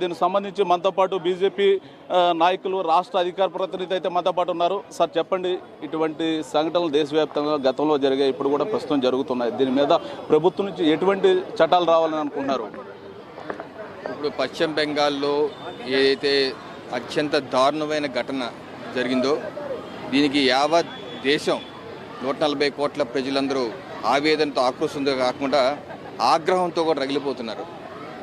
దీనికి సంబంధించి మనతో పాటు బీజేపీ నాయకులు రాష్ట్ర అధికార ప్రతినిధి అయితే మనతో పాటు ఉన్నారు. సార్ చెప్పండి ఇటువంటి సంఘటనలు దేశవ్యాప్తంగా గతంలో జరిగాయి ఇప్పుడు కూడా ప్రస్తుతం జరుగుతున్నాయి. దీని మీద ప్రభుత్వం నుంచి ఎటువంటి చట్టాలు రావాలని అనుకుంటున్నారు? ఇప్పుడు పశ్చిమ బెంగాల్లో ఏదైతే అత్యంత దారుణమైన ఘటన జరిగిందో దీనికి యావత్ దేశం నూట నలభై కోట్ల ప్రజలందరూ ఆవేదనతో ఆక్రోశంతో కాకుండా ఆగ్రహంతో కూడా రగిలిపోతున్నారు.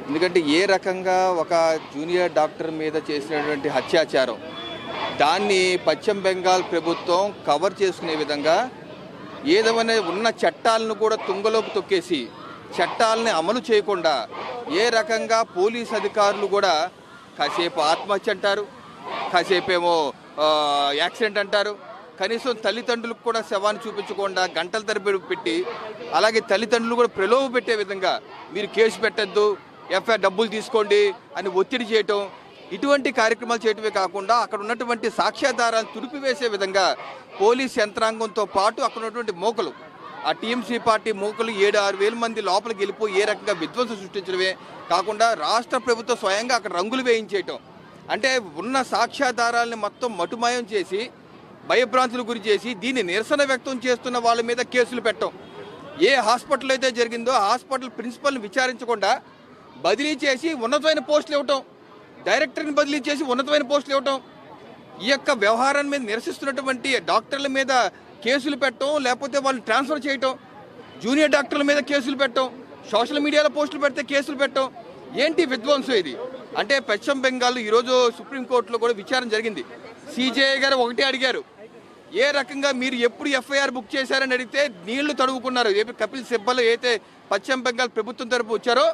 ఎందుకంటే ఏ రకంగా ఒక జూనియర్ డాక్టర్ మీద చేసినటువంటి హత్యాచారం దాన్ని పశ్చిమ బెంగాల్ ప్రభుత్వం కవర్ చేసుకునే విధంగా ఏదేమైనా ఉన్న చట్టాలను కూడా తుంగలోకి తొక్కేసి చట్టాలని అమలు చేయకుండా ఏ రకంగా పోలీస్ అధికారులు కూడా కాసేపు ఆత్మహత్య అంటారు కాసేపేమో యాక్సిడెంట్ అంటారు. కనీసం తల్లిదండ్రులకు కూడా శవాన్ని చూపించకుండా గంటల తరబడి పెట్టి అలాగే తల్లిదండ్రులు కూడా ప్రలోభ పెట్టే విధంగా మీరు కేసు పెట్టద్దు ఎఫ్ఐఆర్ డబ్బులు తీసుకోండి అని ఒత్తిడి చేయటం ఇటువంటి కార్యక్రమాలు చేయటమే కాకుండా అక్కడ ఉన్నటువంటి సాక్ష్యాధారాలు తుడిపివేసే విధంగా పోలీస్ యంత్రాంగంతో పాటు అక్కడ ఉన్నటువంటి మోకలు ఆ టీఎంసీ పార్టీ మూకలు ఏడు ఆరు వేల మంది లోపలికి వెళ్ళిపోయి ఏ రకంగా విధ్వంసం సృష్టించడమే కాకుండా రాష్ట్ర ప్రభుత్వం స్వయంగా అక్కడ రంగులు వేయించేయటం. అంటే ఉన్న సాక్ష్యాధారాలని మొత్తం మటుమాయం చేసి భయభ్రాంతులు గురి చేసి దీన్ని నిరసన వ్యక్తం చేస్తున్న వాళ్ళ మీద కేసులు పెట్టడం ఏ హాస్పిటల్ అయితే జరిగిందో హాస్పిటల్ ప్రిన్సిపల్ని విచారించకుండా బదిలీ చేసి ఉన్నతమైన పోస్టులు ఇవ్వటం డైరెక్టర్ని బదిలీ చేసి ఉన్నతమైన పోస్టులు ఇవ్వటం ఈ యొక్క వ్యవహారం మీద నిరసిస్తున్నటువంటి డాక్టర్ల మీద కేసులు పెట్టడం లేకపోతే వాళ్ళు ట్రాన్స్ఫర్ చేయటం జూనియర్ డాక్టర్ల మీద కేసులు పెట్టడం సోషల్ మీడియాలో పోస్టులు పెడితే కేసులు పెట్టడం ఏంటి విధ్వంసం ఇది? అంటే పశ్చిమ బెంగాల్ ఈరోజు సుప్రీంకోర్టులో కూడా విచారణ జరిగింది. సిజేఐ గారు ఒకటే అడిగారు. ఏ రకంగా మీరు ఎప్పుడు ఎఫ్ఐఆర్ బుక్ చేశారని అడిగితే నీళ్ళు తడువుకున్నారు. ఏపీ కపిల్ సిబ్బల్ అయితే పశ్చిమ బెంగాల్ ప్రభుత్వం తరపు వచ్చారో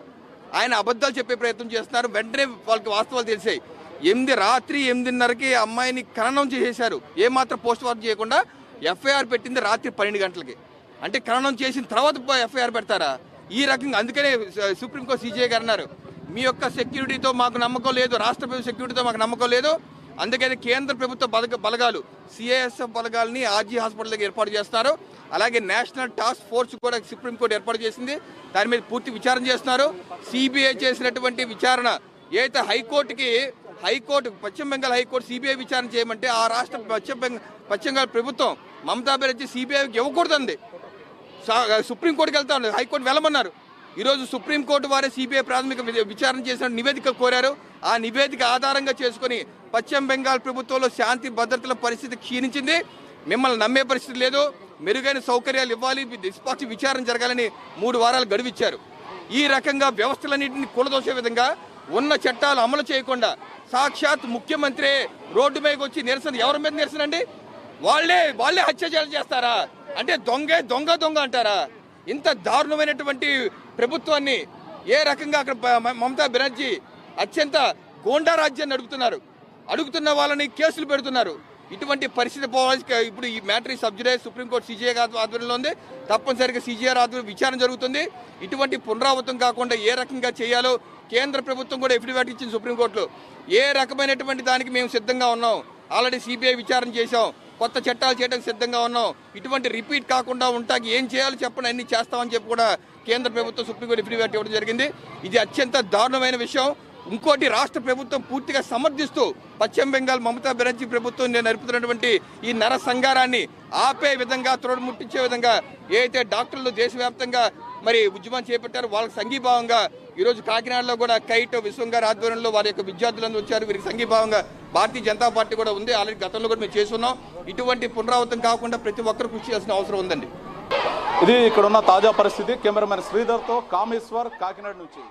ఆయన అబద్ధాలు చెప్పే ప్రయత్నం చేస్తున్నారు. వెంటనే వాళ్ళకి వాస్తవాలు తెలిసాయి. ఎనిమిది రాత్రి ఎనిమిదిన్నరకి ఆ అమ్మాయిని ఖననం చేసేశారు. ఏమాత్రం పోస్ట్ మార్టం చేయకుండా ఎఫ్ఐఆర్ పెట్టింది రాత్రి పన్నెండు గంటలకి. అంటే ఖననం చేసిన తర్వాత ఎఫ్ఐఆర్ పెడతారా? ఈ రకంగా అందుకనే సుప్రీంకోర్టు సీజే గారు అన్నారు. మీ యొక్క సెక్యూరిటీతో మాకు నమ్మకం లేదు రాష్ట్ర సెక్యూరిటీతో మాకు నమ్మకం లేదు. అందుకని కేంద్ర ప్రభుత్వ బలగ బలగాలు సిఐఎస్ఎఫ్ బలగాల్ని ఆర్జీ హాస్పిటల్ దగ్గర ఏర్పాటు చేస్తున్నారు అలాగే నేషనల్ టాస్క్ ఫోర్స్ కూడా సుప్రీంకోర్టు ఏర్పాటు చేసింది. దాని మీద పూర్తి విచారణ చేస్తున్నారు. సిబిఐ చేసినటువంటి విచారణ ఏదైతే హైకోర్టుకి హైకోర్టు పశ్చిమ బెంగాల్ హైకోర్టు సిబిఐ విచారణ చేయమంటే ఆ రాష్ట్ర పశ్చిమ బెంగాల్ పశ్చిమ బెంగాల్ ప్రభుత్వం మమతా బెనర్జీ సిబిఐకి ఇవ్వకూడదండి సా- సుప్రీంకోర్టుకి వెళ్తా హైకోర్టు వెళ్ళమన్నారు. ఈరోజు సుప్రీంకోర్టు వారే సిబిఐ ప్రాథమిక విచారణ చేసిన నివేదిక కోరారు. ఆ నివేదిక ఆధారంగా చేసుకుని పశ్చిమ బెంగాల్ ప్రభుత్వంలో శాంతి భద్రతల పరిస్థితి క్షీణించింది. మిమ్మల్ని నమ్మే పరిస్థితి లేదు. మెరుగైన సౌకర్యాలు ఇవ్వాలి. నిష్పాక్షి విచారణ జరగాలని మూడు వారాలు గడువిచ్చారు. ఈ రకంగా వ్యవస్థలన్నింటినీ కూలదోసే విధంగా ఉన్న చట్టాలు అమలు చేయకుండా సాక్షాత్ ముఖ్యమంత్రి రోడ్డు మీదకి వచ్చి నిరసన ఎవరి మీద నిరసన అండి? వాళ్ళే వాళ్ళే హత్యాచారాలు చేస్తారా? అంటే దొంగే దొంగ దొంగ అంటారా? ఇంత దారుణమైనటువంటి ప్రభుత్వాన్ని ఏ రకంగా అక్కడ మమతా బెనర్జీ అత్యంత గోండా రాజ్యాన్ని అడుగుతున్నారు. అడుగుతున్న వాళ్ళని కేసులు పెడుతున్నారు. ఇటువంటి పరిస్థితి పోవాల్సి ఇప్పుడు ఈ మ్యాటర్ సబ్జెక్ట్ సుప్రీంకోర్టు సీజీఐ ఆధ్వర్యంలో ఉంది. తప్పనిసరిగా సీజీఆర్ ఆధ్వర్యం విచారణ జరుగుతుంది. ఇటువంటి పునరావృతం కాకుండా ఏ రకంగా చేయాలో కేంద్ర ప్రభుత్వం కూడా ఎఫిడవిట్ ఇచ్చింది సుప్రీంకోర్టులో. ఏ రకమైనటువంటి దానికి మేము సిద్ధంగా ఉన్నాం. ఆల్రెడీ సిబిఐ విచారణ చేశాం. కొత్త చట్టాలు చేయడానికి సిద్ధంగా ఉన్నాం. ఇటువంటి రిపీట్ కాకుండా ఉంటాకి ఏం చేయాలో చెప్పండి అన్ని చేస్తామని చెప్పి కూడా కేంద్ర ప్రభుత్వం సుప్రీంకోర్టు ఎఫిడవిట్ ఇవ్వడం జరిగింది. ఇది అత్యంత దారుణమైన విషయం. ఇంకోటి రాష్ట్ర ప్రభుత్వం పూర్తిగా సమర్థిస్తూ పశ్చిమ బెంగాల్ మమతా బెనర్జీ ప్రభుత్వం నేను నడుపుతున్నటువంటి ఈ నర సంగారాన్ని ఆపే విధంగా త్రోడముట్టించే విధంగా ఏదైతే డాక్టర్లు దేశవ్యాప్తంగా మరి ఉద్యమం చేపట్టారు వాళ్ళకి సంఘీభావంగా ఈరోజు కాకినాడలో కూడా కైట్ విశ్వంగారు ఆధ్వర్యంలో వారి యొక్క విద్యార్థులందరూ వచ్చారు. వీరికి సంఘీభావంగా భారతీయ జనతా పార్టీ కూడా ఉంది. ఆల్రెడీ గతంలో కూడా మేము చేస్తున్నాం. ఇటువంటి పునరావృతం కాకుండా ప్రతి ఒక్కరు కృషి చేయాల్సిన అవసరం ఉందండి. ఇది ఇక్కడ ఉన్న తాజా పరిస్థితి. కెమెరామెన్ శ్రీధర్తో కామేశ్వర్ కాకినాడ నుంచి.